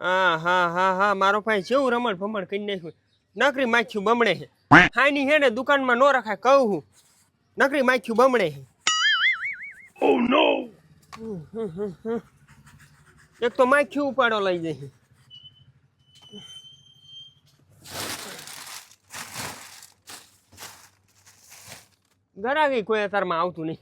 હા હા હા હા મારો ભાઈ જેવું રમણ ભમણ કરી નાખ્યું. નકરી માખ્યું બમણે છે. હાની હે ને દુકાનમાં નો રખાય કહું હું. નકરી માખ્યું બમણે છે. એક તો માખ્યું ઉપાડો લઈ જઈ ગરાગી કોઈ અત્યારમાં આવતું નહીં.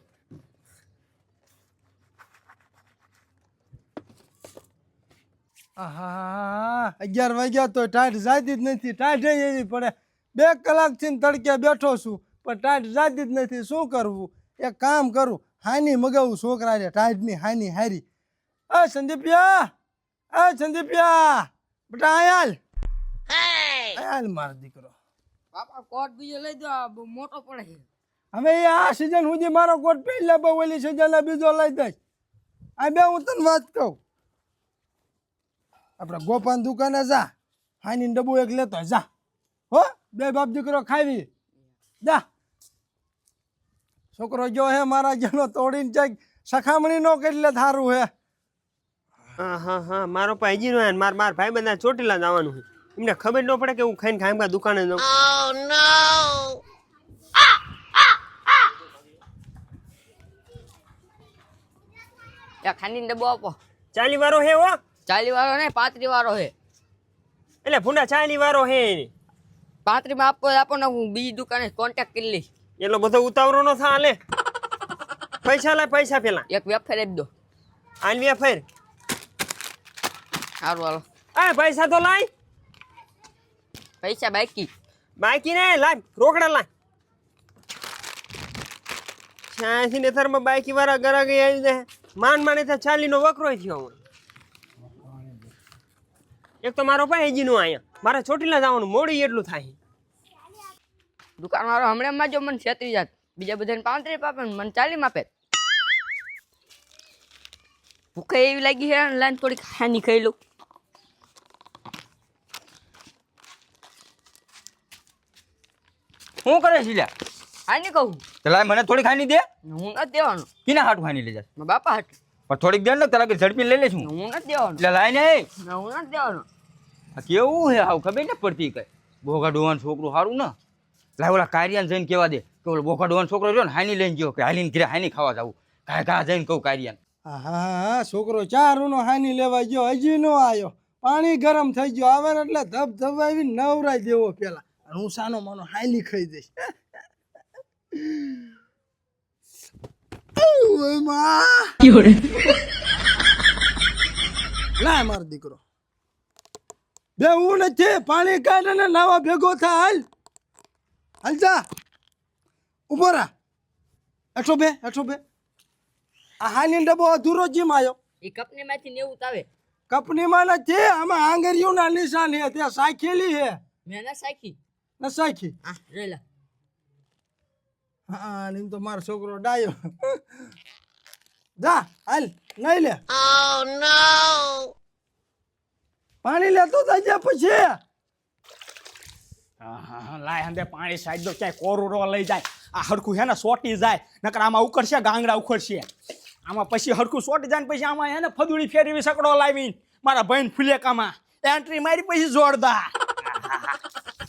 આહા અગિયાર વાગ્યા તો ટાઈટ જાતી જ નથી ટાઈટ એવી પડે. બે કલાકથી ને તડકે બેઠો છું પણ ટાઈટ જાતી જ નથી શું કરવું? એક કામ કરું હાની મગાવું છોકરાને ટાઈટની હાની હારી. અ સંદીપિયા અ સંદીપિયા બેટા આયાલ આયાલ મારો દીકરો. બાપા કોટ બીજો લઈ દો મોટો પડે છે. હવે એ આ સિઝન સુધી મારો કોટ પહેલા બહુ ઓલી સિઝન બીજો લઈ દઈશ. આ બે હું તને વાત કહું. આપણે ગોપાન દુકાને જા. હાની ડબ્બુ એક લેતો જા. હો બે બાપ દીકરો ખાવી જા. છોકરો જો હે મારા જેનો તોડીને જાય. સખામણી નો કેટલે થારું હે. હા હા હા મારો ભાઈજી નો માર માર ભાઈ બધા ચોટીલા જવાનું છે. એમને ખબર ન પડે કે હું ખાઈને ખાઈ દુકાને જાઉં. ખાંડી ડબ્બો આપો. ચાલી વારો હે હો. ચાલી વાળો ને પાંત્રી વાળો હે એટલે ભૂંડા ચાલી વાળો હે પાંત્રી માં આપો આપો ને હું બીજી દુકાને કોન્ટેક્ટ કરી લઈશ. એટલો બધો ઉતાવળો નો થા લે. પૈસા લાય પૈસા પેલા. એક વેફર આપી દો. આન વેફર? સારું હાલો. આ પૈસા તો લાય. પૈસા બાકી. બાકી ને લાય રોકડા લાય. છ્યાસી ને થરમાં બાકી વાળા ગરા ગઈ આવી જાય. માન માને તો ચાલી નો વકરો થયો હું એક તો મારો ભાઈ હજી નો આયા. મારે ચોટીલા જવાનું મોડી એટલું થાય. દુકાન વાળો હમણાં માં જો મને છેત્રી જાત. બીજા બધાને પાંત્રી આપે ને મને ચાલી આપે. ભૂખે એવી લાગી છે લાઈન થોડીક હાની ખાઈ લઉં. શું કરે છે લ્યા? હાની કહું? પેલા મને થોડી ખાની દે. હું નથી દેવાનું. કિના હાટ ખાની લઈ જા બાપા હાટ. પણ થોડીક દેર ને તારા કે ઝડપી લઈ લેશું. હું નથી દેવાનો. એટલે લાય ને. હું નથી દેવાનો. આ કેવું હે આવું ખબર ને પડતી કઈ? બોગા ડોવાનું છોકરું સારું ને. લાય ઓલા કારિયાન જઈને કેવા દે કે ઓલો બોગા ડોવાનો છોકરો જો ને હાની લઈને ગયો કે હાલીને ઘરે હાની ખાવા જાવું. કાંઈ ઘા જઈને કહું કારિયાન. હા છોકરો ચારુનો હાની લેવા ગયો હજી નો આવ્યો પાણી ગરમ થઈ ગયો આવે ને એટલે ધબ ધબાવી નવરાઈ દેવો પેલા. અને હું સાનો માનો હાલી ખાઈ દઈશ. લાય મારો દીકરો. બે હું નથી પાણી કાઢ ને નાવા ભેગો થા હાલ. હાલ જા. ઊભો રા. બે એઠો બે. આ હાની ડબ્બો અધૂરો જીમ આવ્યો એ કંપની માંથી નેવું આવે. કંપનીમાં નથી આમાં આંગળીઓના નિશાન હે ત્યાં સાખેલી હે મેં ના સાખી. ન સાયખી હા રેલા હા અને તો મારો છોકરો ડાયો. જા હાલ નહીં લે. પાણી લેતો જાય પછી. લાય હંદે પાણી સાઈડ દો ક્યાંય કોરુરો લઈ જાય. આ હરખું હે ને સોટી જાય નકર આમાં ઉકળશે ગાંગડા ઉખડશે. આમાં પછી હરખું સોટી જાય ને પછી આમાં હે ને ફદુડી ફેરવી સકડો લાવી મારા ભાઈને ફુલેકામાં. એન્ટ્રી મારી પછી જોરદાર.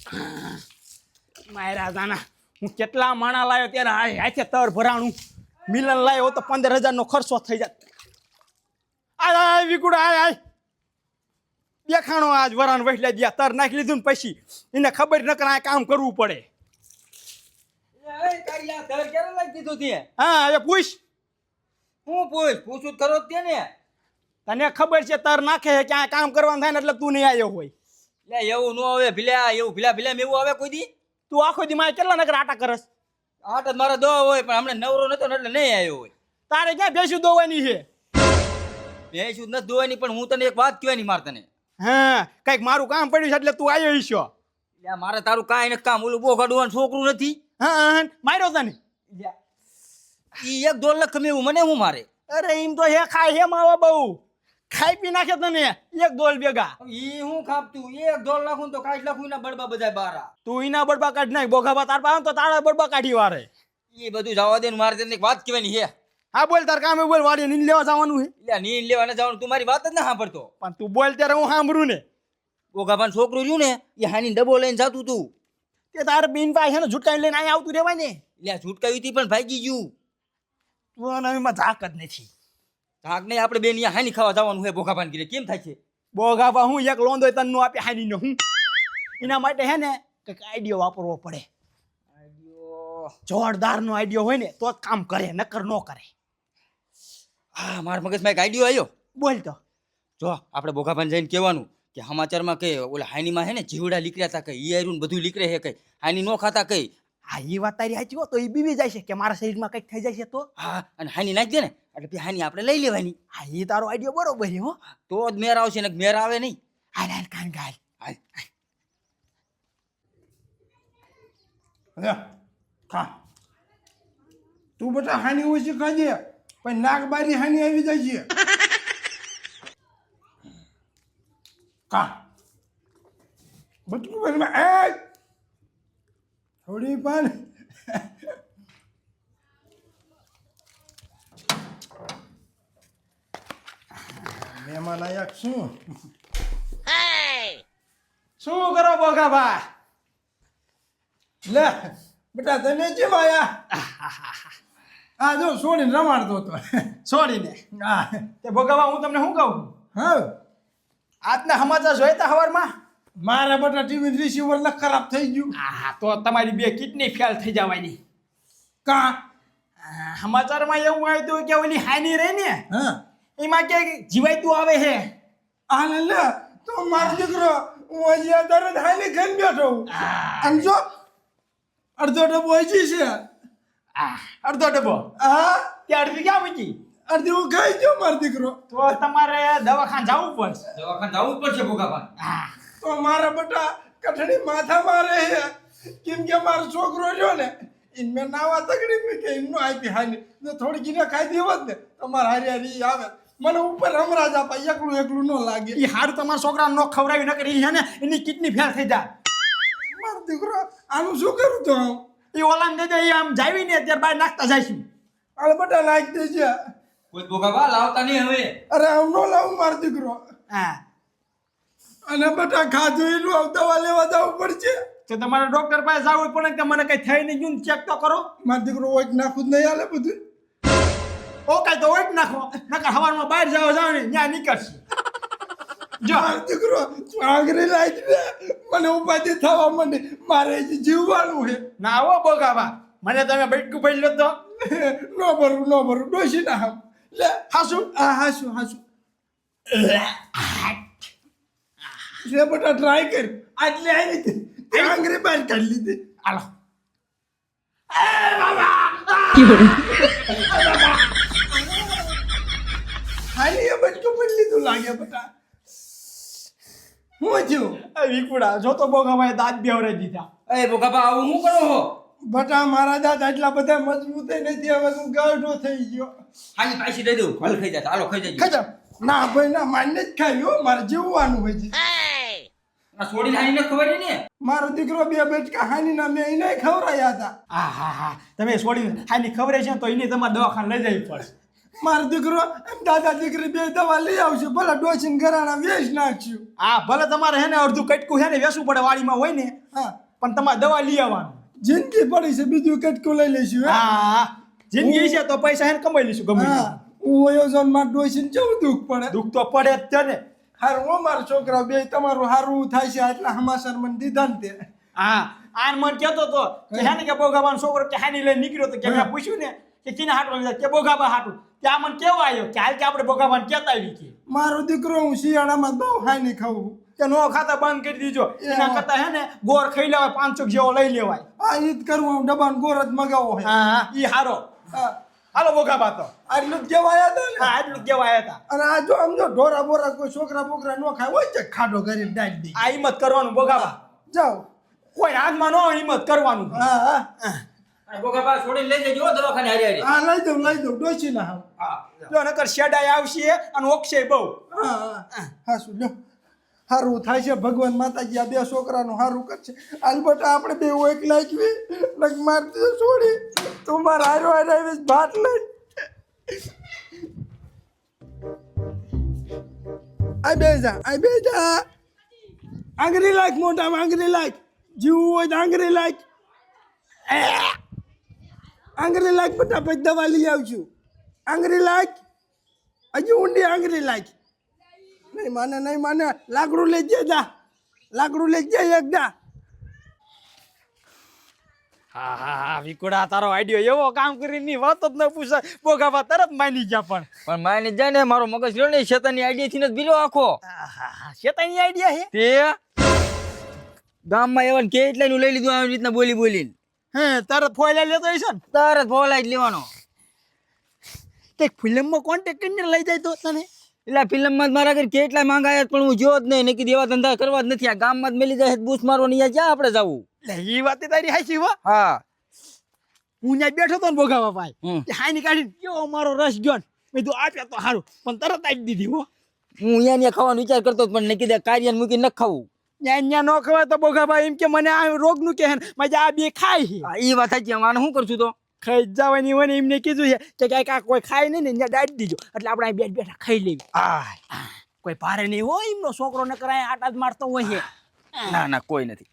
માયરા દાના હું કેટલા માણા લાવ્યો ત્યારે હાથે તર ભરાણું. મિલન લાવ્યો તો પંદર હજારનો ખર્ચો થઈ જાય. આય આય વિકુડ આય આય. દેખાણો આજ વરાણ વહેલા દિયા તર નાખી લીધું ને પછી એને ખબર ન આ કામ કરવું પડે. હા હવે પૂછ. હું પૂછ? પૂછું ખરો તે ને તને ખબર છે તર નાખે છે કે આ કામ કરવાનું થાય ને એટલે તું નહીં આવ્યો હોય. એટલે એવું ન આવે ભીલા એવું ભીલા ભીલા એવું આવે કોઈ દી. તું આખો દી મારે કેટલા નકર આટા કરસ? આટ મારો દો હોય પણ હમણાં નવરો નતો ને એટલે નહીં આવ્યો હોય. તારે ક્યાં ભેંસું દોવાની છે? ભેંસું નથી દોવાની પણ હું તને એક વાત કહેવાની માર તને. હા કંઈક મારું કામ પડ્યું છે એટલે તું આવ્યો છો લે મારે તારું કાંઈ નથી કામ ઓલું બોગાડવાનું છોકરું નથી. હા હા, માર્યો તને? ઈ એક દોઢ લખ કમે એવું મને હું મારે. અરે એમ તો હે ખાય હે માવા બહુ. ખાઈ પી નાખે તને? એક દોલ ભેગા. ઈ હું ખાપતું? એક ડોલ નાખું તો કાઢ લખું ના બડબા બધા બારા. તું એના બડબા કાઢ નાખ બોઘાબા તાર પાસે તો તારા બડબા કાઢી વારે. એ બધું જવા દે ને મારે તને વાત કહેવાની હે હા બોલ તાર કામે બોલ વાડી નીંદ લેવા જવાનું હે એટલે નીંદ લેવાને જવાનું તું મારી વાત જ ના સાંભળતો. પણ તું બોલ ત્યારે હું સાંભળું ને. બોગાભાન છોકરું રહ્યું ને એ હાની ડબો લઈને જતું તું. તે તાર બીન પાસે ને ઝુટકાઈ લઈને અહીંયા આવતું રહેવાય ને. એટલે આ છૂટકાવી હતી પણ ભાગી ગયું. તું અને એમાં ઝાક જ નથી. થાક નહીં આપણે બેન અહીંયા હાની ખાવા જવાનું હે બોગાભાન ઘરે કેમ થાય છે? બોગાબા હું એક લોંદો તન નો આપે હાની નો હું. એના માટે હે ને કંઈક આઈડિયો વાપરવો પડે. જોરદાર નો આઈડિયો હોય ને તો જ કામ કરે નકર ન કરે. હા મારા મગજમાં એક આઈડિયો આવ્યો બોલ તો. જો આપણે બોગાભાન જઈને કહેવાનું કે સમાચારમાં કે ઓલા હાનીમાં છે ને જીવડા લીકર્યા હતા કઈ ઈયરું બધું લીકરે હે કઈ. હાની નો ખાતા કઈ. હા એ વાત તારી સાચી હો તો એ બીવી જાય છે કે મારા શરીરમાં કંઈક થઈ જાય છે તો? હા અને હાની નાખી દે ને એટલે પછી હાની આપણે લઈ લેવાની. હા એ તારો આઈડિયો બરોબર છે હો. તો જ મેર આવશે ને મેર આવે નહીં. હાલ હાલ કાન ગાલ. હાલ. ખા. તું બધા હાની ઓછી ખાજે પણ નાકબારી હાની આવી જાય છે. ખા. બધું એ થોડી પણ. મહેમાન આયા શું? શું કરો બોગાબા લે બેટા તમે કેમ આયા? આ જો છોડીને રમાડતો હતો. છોડીને હા. તે ભોગાવા હું તમને શું કહું? હા. આજના સમાચાર જોઈતા હવારમાં? મારા બધા ટીવી રિસીવર ન ખરાબ થઈ ગયું. હા તો તમારી બે કિડની ફેલ થઈ જવાની. કા? સમાચારમાં એવું આવ્યું હતું કે ઓલી હાની રહી ને હા. એમાં કે જીવાયતું આવે છે. આ લે લે તો મારો દીકરો હું હજી અત્યારે જ હાલી ખાઈને બેઠો. અને જો અડધો ડબ્બો હજી છે. આ, અડધો ડબ્બો? હા. તે અડધી ક્યાં મૂકી? અડધી હું ખાઈ ગયો મારો દીકરો. તો તમારે દવાખાને જવું પડશે. દવાખાને જવું જ પડશે બોગાભાન હા તો મારા બટા કઠણી માથા મારે છે. કેમ કે મારો છોકરો રહ્યો ને ઈન મેં નાવા તકડી મેં કે એમનો આપી હાની ને થોડી ગીને ખાઈ દેવત ને તો હારી હારી આવે. મને ઉપર હમણાં જ આપા એકલું એકલું ન લાગે. એ હાર તમારા છોકરા નો ખવડાવી ન કરી છે ને એની કિડની ફેલ થઈ જાય. મારો દીકરો આનું શું કરું તો એ ઓલામ દે દે એ આમ જાવી ને ત્યાર બહાર નાખતા જઈશું આલે બટા નાખી દેજે. કોઈ બોગાભા લાવતા નહીં હવે. અરે આમ ન લાવું મારો દીકરો. હા. અને બટા ખાધું એટલું દવા લેવા જવું પડશે. તો તમારે ડોક્ટર પાસે જવું પડે કે મને કઈ થઈ નહીં ગયું ચેક તો કરો. મારો દીકરો ઓઈટ નાખું જ નહીં હાલે બધું. ઓ કાંઈ તો ઓઈટ નાખો. નકર હવારમાં બહાર જાવ જાવ ને ત્યાં નીકળશે. જો. મારો દીકરો આંગરી લાઈ દે. મને ઉપાધિ થવા માંડી. મારે જીવવાનું છે. ના આવો બોગાવા મને તમે બેટકું પડી લો તો. નો ભરું ન ભરું. ડોસી ના લે. હાસું. આ હાસું હાસું. લે બેટા ટ્રાય કર. આટલી આવી હતી તે આંગળી બહાર કાઢી લીધી. બાબા! હાલી એ બચકું પણ લીધું લાગે બટા. હું થયું? એ વિકુડા જો તો બોગાબાએ દાંત બેવરાઈ દીધા. એ બોગાભા આવું શું કરો હો બટા મારા દાંત આટલા બધા મજબૂત નથી હવે હું ગાઢો થઈ ગયો. હાલી પાછી દઈ દઉં. ભલ ખાઈ જાય ચાલો ખાઈ જાય ખજા ના ભાઈ ના માન્ય જ ખાઈ હો મારે જીવવાનું હોય છે. આ છોડીને હાની ખબર ને મારો દીકરો બે બેટકા હાની ના મેં એને ખવડાયા હતા. હા હા હા તમે છોડી હાની ખબર છે તો એને તમારે દવાખાને લઈ જવી પડશે. મારો દીકરો એમ દાદા દીકરી બે દવા લઈ આવશે ભલે ડોસીને ઘરાણા વેચ નાખશું હા ભલે તમારે હેને અડધું કટકું છે ને વેસવું પડે વાડીમાં હોય ને હા. પણ તમારે દવા લઈ આવવાનું. જિંદગી પડી છે બીજું કટકું લઈ લઈશું હે? હા જિંદગી છે તો પૈસા હે કમાઈ લઈશું ગમે હા વયોજનમાં ડોસીને કેવું દુઃખ પડે. દુઃખ તો પડે જ છે ને. હારું હો મારા છોકરા બે તમારું હારું થાય છે એટલે હમાસર મને દીધા ને તે. હા આન મન કહેતો તો કે હે? ને કે બોગાબાન છોકરો કે હાની લઈને નીકળ્યો તો કે મેં પૂછ્યું ને કે કિને હાટું લીધા કે બોગાબા હાટું. ત્યાં મને કેવો આવ્યો કે હાલ કે આપણે બોગાબાન કેતા આવી કે મારો દીકરો હું શિયાળામાં બહુ હાની ખાવું કે નો ખાતા બંધ કરી દીજો. એના કરતા હે ને ગોર ખાઈ લેવાય પાંચસો જેવો લઈ લેવાય. આ ઈદ કરવું હું ગોર જ મગાવો હા હા ઈ હારો. હા, હાલો બોગાબા તો આટલું જ કહેવાયા હતા ને? હા આટલું કેવા આવ્યા હતા અને આ જો આમ જો ઢોરા બોરા કોઈ છોકરા બોકરા નો ખાય હોય છે ખાડો કરીને દાટી દે. આ હિંમત કરવાનું બોગાબા જાઓ. કોઈ હાથમાં નો હોય હિંમત કરવાનું. હા હા. અને બોગાભા છોડીને લઈ જજો દવાખાને હારી હારી. હા લઈ દઉં લઈ દઉં ડોસી ના હા જો નકર શેડાઈ આવશે અને ઓક્ષે બહુ. હા હા. હા શું લ્યો. સારું થાય છે, ભગવાન માતાજી આ બે છોકરાનું સારું કરશે. અલબત્ત આપણે બે એક લાગવી લગ મારતી છોડી. તું મારા હારો હારે ભાત લઈ. આ બે જા આ બે જા. આંગરી લાખ, મોટા આંગરી લાખ. જીવવું હોય તો આંગરી લાખ. આંગરી લાખ બધા પછી દવા લઈ આવજો. આંગરી લાખ. હજી ઊંડી આંગરી લાખ. નહીં માને નહીં માને. લાકડું લઈ જાય જા. લાકડું લઈ જજે એકદા હા હા હા વિકુડા તારો આઈડિયો એવો કામ કરીને ની વાત જ ન પૂછાય. બોગાબા તરત માની ગયા પણ. પણ માની જાય ને મારો મગજ રહ્યો ને શેતાની આઈડિયા થી જ બીલો આખો શેતાની આઈડિયા હે? તે ગામમાં એવા કે એટલે નું લઈ લીધું આવી રીતના બોલી બોલીને. હે તરત ફોયલા લેતો હશે ને? તરત ફોલાઈ જ લેવાનો. તે ફિલ્મમાં કોન્ટેક્ટ કરીને લઈ જાય તો તને? એટલે ફિલ્મમાં માં મારા ઘરે કેટલા માંગાયા પણ હું જોયો જ નહીં. નક્કી દેવા ધંધા કરવા જ નથી. આ ગામમાં જ મેલી જાય બૂસ મારવાની અહીંયા ક્યાં આપણે જવું? એટલે એ વાત તારી હાચી હો. હા. હું ત્યાં બેઠો તો ને બોગાવા ભાઈ. હાઈ ની કાઢી કાઢીને કેવો મારો રસ ગયો મેં તું આપ્યા તો સારું પણ તરત આપી દીધી હો. હું અહીંયા ત્યાં ખાવાનો વિચાર કરતો પણ નક્કી દે કાર્ય મૂકી ન ખાવું. ત્યાં ન ખવાય તો બોગાભાઈ એમ કે મને આ રોગનું કે મજા આ બે ખાય છે. હા, વાત સાચી હું શું કરશું તો? ખાઈ જવાની હોય ને એમને કીધું છે કે કાંઈક આ કોઈ ખાય નહીં ને ત્યાં દાટી દીજો. એટલે આપણે બેઠ બેઠા ખાઈ લેવી. આ કોઈ ભારે નહીં હોય એમનો છોકરો ને કરાય આટા જ મારતો હોય છે. ના ના કોઈ નથી.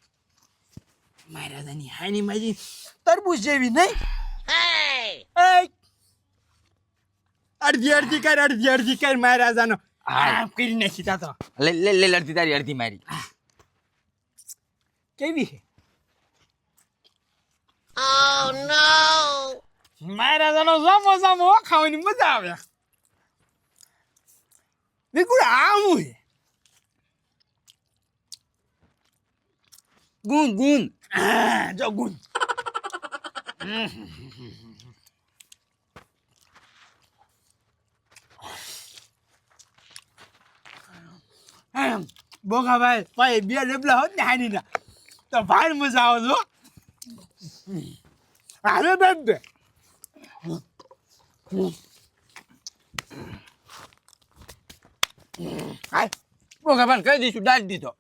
મહારાજાની હાની માજી તરબૂચ જેવી નહીં. અડધી અડધી કર અડધી અડધી કર મહારાજાનો. હા. આમ કરી નાખી તા તો. લે લે લે અડધી તારી અડધી મારી. કેવી છે? મહારાજાનો સામો સામો ખાવાની મજા આવે. વિકુળ આમ છે ગુણ ગુણ. જો ગુણ. એમ, બોગાભાઈ ભાઈ બે ડબલા હોત ને હાનીના તો ભાર મજા આવે છો હાલે બેન બોગા પણ કહી દઈશું દાટ દીધો.